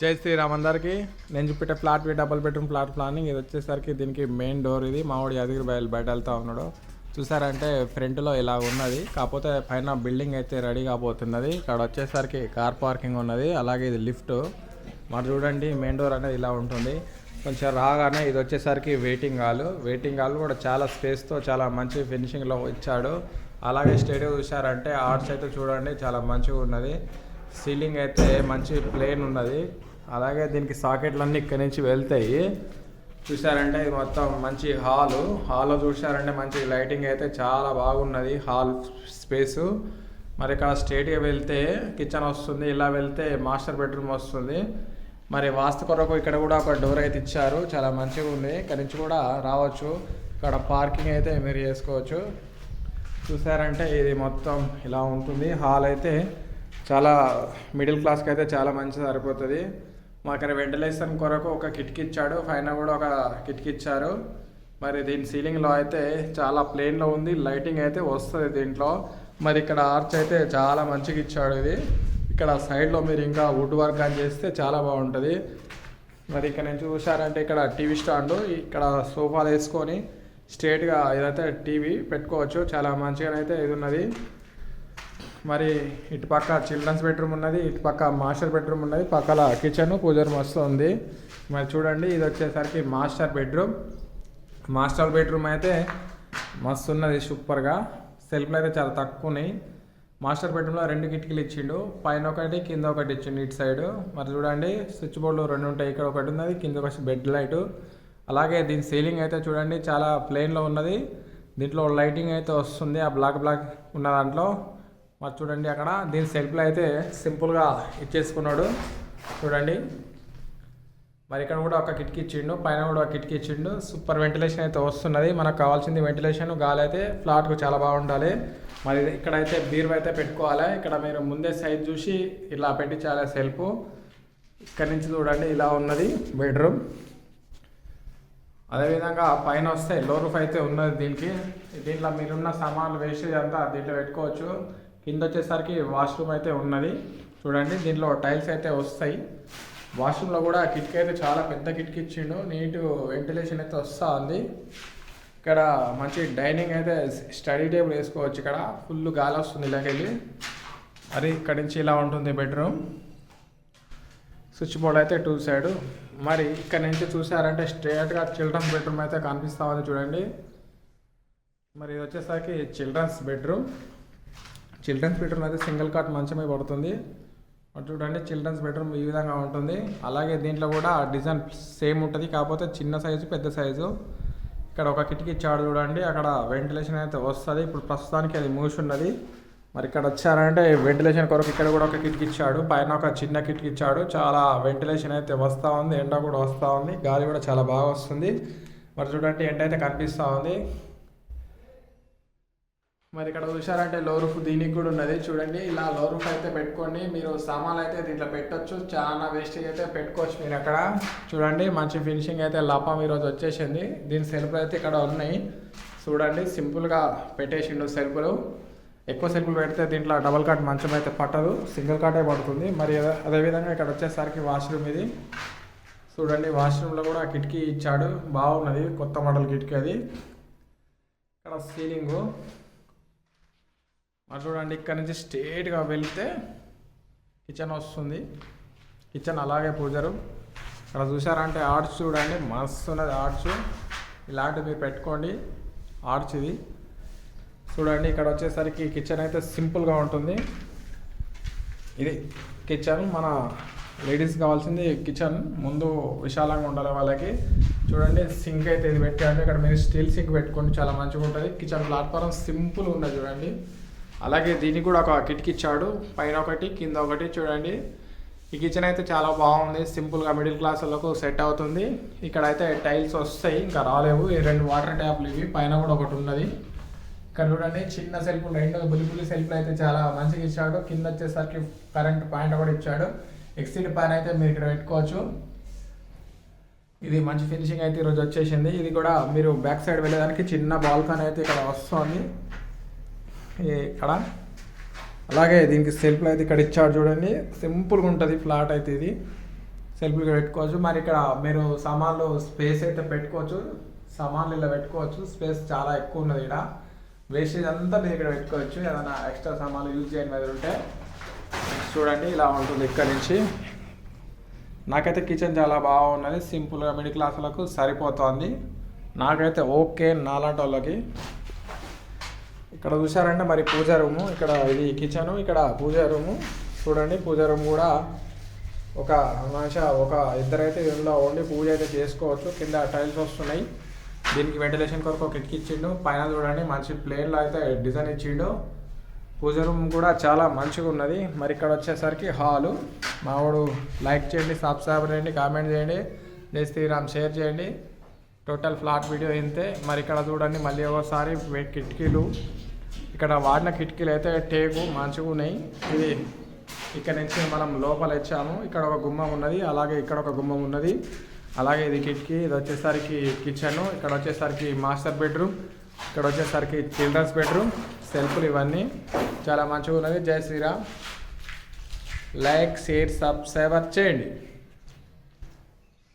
జై శ్రీరామ్ అందరికీ. నేను చూపెట్టే flat double bedroom flat planning ఇది వచ్చేసరికి దీనికి మెయిన్ డోర్ ఇది. మావాడు యాదగిరి బయలు బయట వెళ్తా ఉన్నాడు. చూసారంటే ఫ్రంట్లో ఇలా ఉన్నది. కాకపోతే పైన బిల్డింగ్ అయితే రెడీ కాబోతున్నది ఇక్కడ వచ్చేసరికి కార్ పార్కింగ్ ఉన్నది. అలాగే ఇది లిఫ్ట్ మరి చూడండి మెయిన్ డోర్ అనేది ఇలా ఉంటుంది. కొంచెం రాగానే ఇది వచ్చేసరికి వెయిటింగ్ హాల్ వెయిటింగ్ హాల్ కూడా చాలా స్పేస్తో చాలా మంచి ఫినిషింగ్లో ఇచ్చాడు. అలాగే స్టేడియం చూసారంటే ఆర్ట్స్ అయితే చూడండి చాలా మంచిగా ఉన్నది. సీలింగ్ అయితే మంచి ప్లేన్ ఉన్నది. అలాగే దీనికి సాకెట్లన్నీ ఇక్కడి నుంచి వెళ్తాయి. చూసారంటే ఇది మొత్తం మంచి హాలు. హాల్లో చూసారంటే మంచి లైటింగ్ అయితే చాలా బాగున్నది. Hall space. మరి ఇక్కడ స్ట్రేట్గా వెళ్తే కిచెన్ వస్తుంది ఇలా వెళ్తే మాస్టర్ బెడ్రూమ్ వస్తుంది. మరి వాస్తు కొరకు ఇక్కడ కూడా ఒక డోర్ అయితే ఇచ్చారు. చాలా మంచిగా ఉంది. ఇక్కడ నుంచి కూడా రావచ్చు. ఇక్కడ పార్కింగ్ అయితే మీరు చేసుకోవచ్చు. చూసారంటే ఇది మొత్తం ఇలా ఉంటుంది. హాల్ అయితే చాలా మిడిల్ క్లాస్కి అయితే చాలా మంచి సరిపోతుంది. మాకు వెంటిలేషన్ కొరకు ఒక కిటికీ ఇచ్చాడు పైన కూడా ఒక కిటికీ ఇచ్చారు మరి దీని సీలింగ్లో అయితే చాలా ప్లేన్లో ఉంది. లైటింగ్ అయితే వస్తుంది దీంట్లో. మరి ఇక్కడ ఆర్చ్ అయితే చాలా మంచిగా ఇచ్చాడు ఇది. ఇక్కడ సైడ్లో మీరు ఇంకా వుడ్ వర్క్ అని చేస్తే చాలా బాగుంటుంది. మరి ఇక్కడ నేను చూసారంటే ఇక్కడ టీవీ స్టాండ్. ఇక్కడ సోఫాలు వేసుకొని స్ట్రేట్గా ఏదైతే టీవీ పెట్టుకోవచ్చు చాలా మంచిగా అయితే ఇది ఉన్నది. మరి ఇటు పక్క చిల్డ్రన్స్ బెడ్రూమ్ ఉన్నది ఇటు పక్క మాస్టర్ బెడ్రూమ్ ఉన్నది పక్కల కిచెన్ పూజర్ మస్తు ఉంది. మరి చూడండి ఇది వచ్చేసరికి మాస్టర్ బెడ్రూమ్. మాస్టర్ బెడ్రూమ్ అయితే మస్తు ఉన్నది సూపర్గా. సెల్ఫ్లు అయితే చాలా తక్కువ ఉన్నాయి మాస్టర్ బెడ్రూమ్లో రెండు కిటికీలు ఇచ్చిండు. పైన ఒకటి కింద ఒకటి ఇచ్చిండు ఇటు సైడ్. మరి చూడండి స్విచ్ బోర్డులు రెండు ఉంటాయి. ఇక్కడ ఒకటి ఉన్నది కింద ఒక బెడ్ లైట్. అలాగే దీని సీలింగ్ అయితే చూడండి చాలా ప్లెయిన్లో ఉన్నది. దీంట్లో లైటింగ్ అయితే వస్తుంది. ఆ బ్లాక్ బ్లాక్ ఉన్న దాంట్లో. మరి చూడండి అక్కడ. దీని సెల్ఫ్లో అయితే సింపుల్గా ఇచ్చేసుకున్నాడు. చూడండి. మరి ఇక్కడ కూడా ఒక కిటికీ ఇచ్చిండు. పైన కూడా ఒక కిటికీ ఇచ్చిండు. సూపర్ వెంటిలేషన్ అయితే వస్తున్నది. మనకు కావాల్సింది వెంటిలేషన్. గాలి అయితే ఫ్లాట్కు చాలా బాగుండాలి మరి ఇక్కడైతే బీరువా అయితే పెట్టుకోవాలి. ఇక్కడ మీరు ముందే సైజ్ చూసి ఇలా పెట్టించాలి సెల్ఫ్. ఇక్కడ నుంచి చూడండి ఇలా ఉన్నది బెడ్రూమ్. అదేవిధంగా పైన వస్తే లో రూఫ్ అయితే ఉన్నది దీనికి. దీంట్లో మీరున్న సామాన్లు వేస్ట్ అంతా దీంట్లో పెట్టుకోవచ్చు. కింద వచ్చేసరికి వాష్రూమ్ అయితే ఉన్నది. చూడండి దీంట్లో టైల్స్ అయితే వస్తాయి. వాష్రూమ్లో కూడా కిటికీ అయితే చాలా పెద్ద కిటికీ ఇచ్చిండు. నీట్ వెంటిలేషన్ అయితే వస్తూ ఉంది. ఇక్కడ మంచి డైనింగ్ అయితే స్టడీ టేబుల్ వేసుకోవచ్చు ఇక్కడ. ఫుల్ గాలి వస్తుంది ఇలాకెళ్ళి మరి ఇక్కడ నుంచి ఇలా ఉంటుంది బెడ్రూమ్. స్విచ్ బోర్డ్ అయితే టూ సైడ్. మరి ఇక్కడ నుంచి చూసారంటే స్ట్రేట్గా చిల్డ్రన్స్ బెడ్రూమ్ అయితే కనిపిస్తూ ఉంది చూడండి. మరి ఇది వచ్చేసరికి చిల్డ్రన్స్ బెడ్రూమ్. చిల్డ్రన్స్ బెడ్రూమ్ అయితే సింగిల్ కాట్ మంచమే పడుతుంది. చూడండి చిల్డ్రన్స్ బెడ్రూమ్ ఈ విధంగా ఉంటుంది. అలాగే దీంట్లో కూడా డిజైన్ సేమ్ ఉంటుంది కాకపోతే చిన్న సైజు పెద్ద సైజు. ఇక్కడ ఒక కిటికీ ఇచ్చాడు చూడండి అక్కడ వెంటిలేషన్ అయితే వస్తుంది. ఇప్పుడు ప్రస్తుతానికి అది మూసి ఉన్నది మరి ఇక్కడ వచ్చారంటే వెంటిలేషన్ కొరకు ఇక్కడ కూడా ఒక కిటికీ ఇచ్చాడు. పైన ఒక చిన్న కిటికీ ఇచ్చాడు. చాలా వెంటిలేషన్ అయితే వస్తూ ఉంది ఎండ కూడా వస్తూ ఉంది. గాలి కూడా చాలా బాగా వస్తుంది. మరి చూడండి ఎండ అయితే కనిపిస్తూ ఉంది. మరి ఇక్కడ చూసారంటే లో రూఫ్ దీనికి కూడా ఉన్నది. చూడండి ఇలా లో రూఫ్ అయితే పెట్టుకోండి మీరు సామాన్లు అయితే దీంట్లో పెట్టొచ్చు. చాలా వేస్టేజ్ అయితే పెట్టుకోవచ్చు మీరు అక్కడ. చూడండి మంచి ఫినిషింగ్ అయితే లాపం ఈరోజు వచ్చేసింది. దీని సెల్ఫ్లు అయితే ఇక్కడ ఉన్నాయి. చూడండి సింపుల్గా పెట్టేసిండు సెల్ఫ్లు. ఎక్కువ సెల్ఫ్లు పెడితే దీంట్లో డబల్ కాట్ మంచం అయితే పట్టదు. సింగిల్ కాటే పడుతుంది. మరి అదే- అదేవిధంగా ఇక్కడ వచ్చేసరికి వాష్రూమ్ ఇది. చూడండి వాష్రూమ్లో కూడా కిటికీ ఇచ్చాడు. బాగున్నది కొత్త మోడల్ కిటికీ అది. ఇక్కడ సీలింగు. మరి చూడండి ఇక్కడ నుంచి స్ట్రేట్గా వెళ్తే కిచెన్ వస్తుంది. కిచెన్ అలాగే పూజరు. ఇక్కడ చూసారంటే ఆర్చ్ చూడండి మస్తు ఉన్నది ఆర్చ్ ఇలాంటివి మీరు పెట్టుకోండి ఆర్చ్ ఇది. చూడండి ఇక్కడ వచ్చేసరికి కిచెన్ అయితే సింపుల్గా ఉంటుంది. ఇది కిచెన్ మన లేడీస్ కావాల్సింది కిచెన్. ముందు విశాలంగా ఉండాలి వాళ్ళకి. చూడండి సింక్ అయితే ఇది పెట్టారు. ఇక్కడ మీరు స్టీల్ సింక్ పెట్టుకోండి చాలా మంచిగా ఉంటుంది కిచెన్ ప్లాట్ఫారం సింపుల్ ఉన్నది చూడండి. అలాగే దీనికి కూడా ఒక కిటికీ ఇచ్చాడు. పైన ఒకటి కింద ఒకటి చూడండి. ఈ కిచెన్ అయితే చాలా బాగుంది. సింపుల్గా మిడిల్ క్లాస్ వాళ్ళకు సెట్ అవుతుంది. ఇక్కడ అయితే టైల్స్ వస్తాయి. ఇంకా రాలేవు. ఈ రెండు వాటర్ ట్యాప్లు ఇవి. పైన కూడా ఒకటి ఉన్నది. ఇక్కడ చూడండి. చిన్న సెల్ఫ్ రెండు బులిబులి సెల్ఫ్లు అయితే చాలా మంచిగా ఇచ్చాడు. కింద వచ్చేసరికి కరెంట్ పాయింట్ కూడా ఇచ్చాడు. ఎక్సిడ్ పైన అయితే మీరు ఇక్కడ పెట్టుకోవచ్చు. ఇది మంచి ఫినిషింగ్ అయితే ఈరోజు వచ్చేసింది. ఇది కూడా మీరు బ్యాక్ సైడ్ వెళ్ళేదానికి చిన్న బాల్కనీ అయితే ఇక్కడ వస్తుంది. ఇక్కడ. అలాగే దీనికి సెల్ఫ్లు అయితే ఇక్కడ ఇచ్చాడు చూడండి. సింపుల్గా ఉంటుంది ఫ్లాట్ అయితే ఇది. సెల్ఫ్లు పెట్టుకోవచ్చు. మరి ఇక్కడ మీరు సామాన్లు స్పేస్ అయితే పెట్టుకోవచ్చు. సామాన్లు ఇలా పెట్టుకోవచ్చు. స్పేస్ చాలా ఎక్కువ ఉన్నది ఇక్కడ. వేస్టేజ్ అంతా మీరు ఇక్కడ పెట్టుకోవచ్చు. ఏదైనా ఎక్స్ట్రా సామాన్లు యూజ్ చేయని మీద ఉంటే. చూడండి ఇలా ఉంటుంది ఇక్కడ నుంచి. నాకైతే కిచెన్ చాలా బాగున్నది సింపుల్గా మిడిల్ క్లాస్ వాళ్ళకు సరిపోతుంది. నాకైతే ఓకే నాలాంటి వాళ్ళకి. ఇక్కడ చూసారంటే మరి పూజ రూము ఇక్కడ ఇది కిచెన్ ఇక్కడ పూజ రూము. చూడండి పూజ రూమ్ కూడా ఒక మనిషి ఒక ఇద్దరైతే ఇందులో ఉండి పూజ అయితే చేసుకోవచ్చు. కింద టైల్స్ వస్తున్నాయి. దీనికి వెంటిలేషన్ కొరకు ఒక కిటికీ ఇచ్చిండు. పైన చూడండి మంచి ప్లేన్లో అయితే డిజైన్ ఇచ్చిండు. పూజ రూమ్ కూడా చాలా మంచిగా ఉన్నది. మరి ఇక్కడ వచ్చేసరికి హాలు. మావాడు లైక్ చేయండి సబ్స్క్రైబ్ చేయండి కామెంట్ చేయండి. జై శ్రీరామ్ షేర్ చేయండి. టోటల్ ఫ్లాట్ వీడియో ఇంతే. మరి ఇక్కడ చూడండి మళ్ళీ ఒకసారి కిటికీలు. ఇక్కడ వాడిన కిటికీలు అయితే టేకు మంచిగా ఉన్నాయి. ఇది ఇక్కడ నుంచి మనం లోపల ఇచ్చాము ఇక్కడ ఒక గుమ్మం ఉన్నది అలాగే ఇక్కడ ఒక గుమ్మం ఉన్నది. అలాగే ఇది కిటికీ ఇది వచ్చేసరికి కిచెన్ ఇక్కడ వచ్చేసరికి మాస్టర్ బెడ్రూమ్ ఇక్కడ వచ్చేసరికి చిల్డ్రన్స్ బెడ్రూమ్ సెల్ఫ్లు ఇవన్నీ. చాలా మంచిగా ఉన్నది. జై శ్రీరామ్. లైక్ షేర్ సబ్స్క్రైబర్ చేయండి.